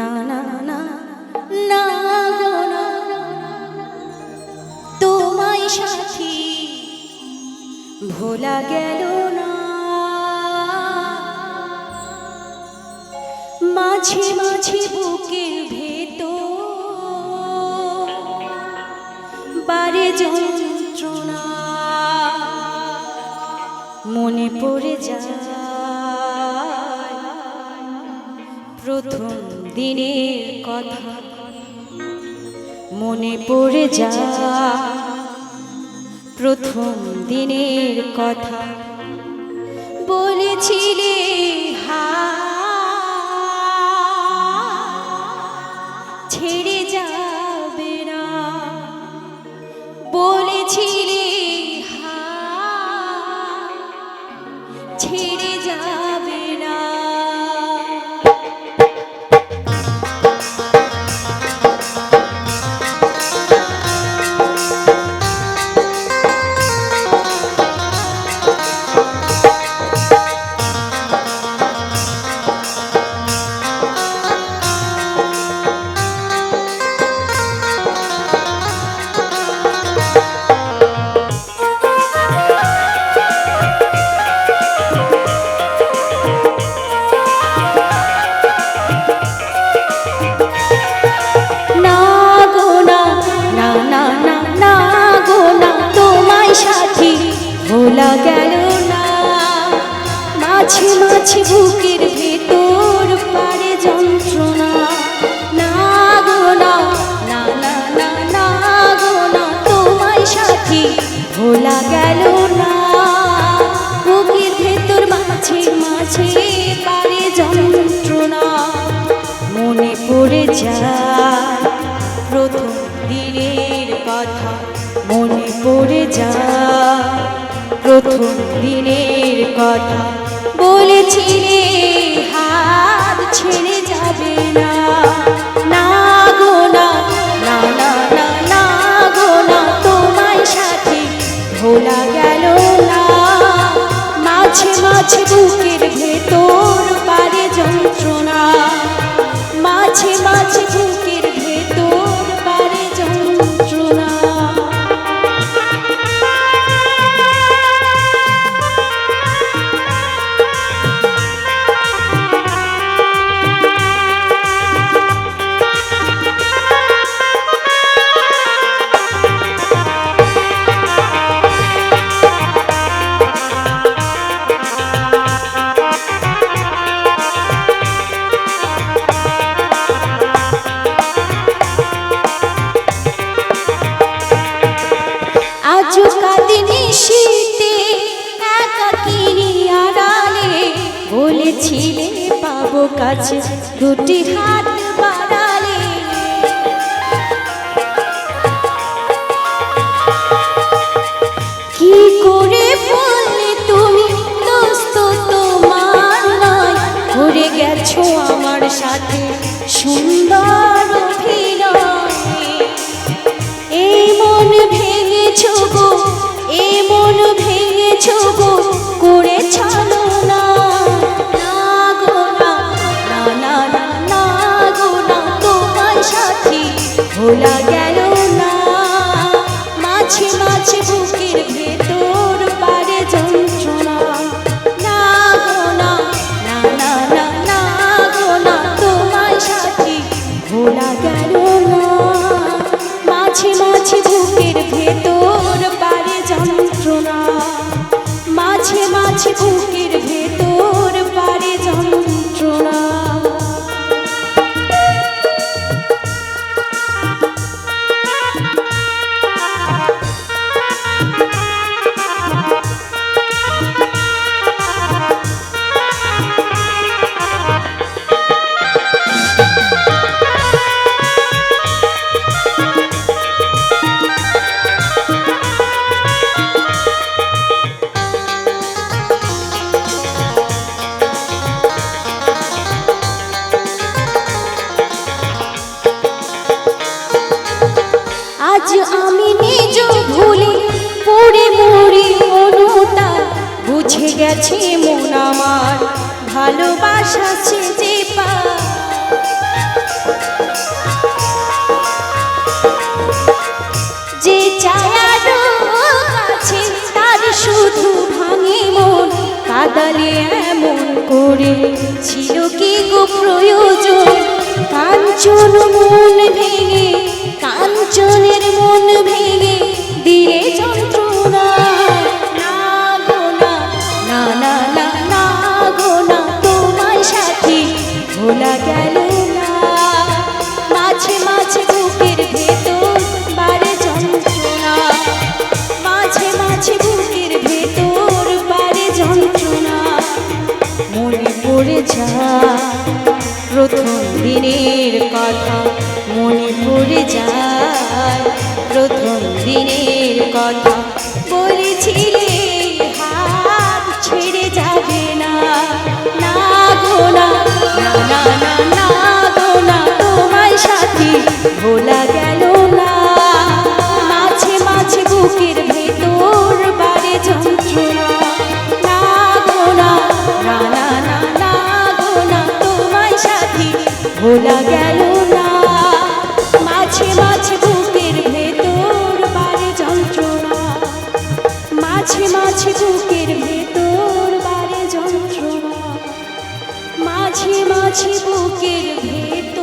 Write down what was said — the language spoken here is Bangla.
না না না না তোমায় সাথী ভোলা গেল না। মাঝে মাঝে বুকের ভেতর বারে যন্ত্রণা মনে পড়ে যায়। প্রথম দিনের কথা। মনে পড়ে যা প্রথম দিনের কথা। বলেছিলে হা, ছেড়ে যাবে না। বলেছিলে হা, ছেড়ে যাবে মাঝে বুকের ভেতর, পারে যন্ত্রণা। না গো না না না না না গো না, তোমায় সাথী ভোলা গেল না। বুকের ভেতর মাঝে মাঝে পারে যন্ত্রণা। মনে পড়ে যায় প্রথম দিনের কথা। মনে পড়ে যায় প্রথম দিনের কথা। বলেছিলে হাত ছেড়ে যাবে না। না না ভোলা গেল না। কাছে দুটি হাত মনটা বুঝে গেছে মন আমার, ভালোবাসা যে পা যে ছায়ারও আছে, তার শুধু ভাঙে মন, কাদালে এমন করে। ছিল কি গো প্রয়োজন? কাঞ্চন মন ভেঙে, কাঞ্চনের মন ভেঙে দিয়ে যন্ত্র দিনের কথা বলেছিলে, হাত ছেড়ে যাবে না। না গো না না না না গো না, তোমার সাথে ভোলা আছে বুকের ভেতর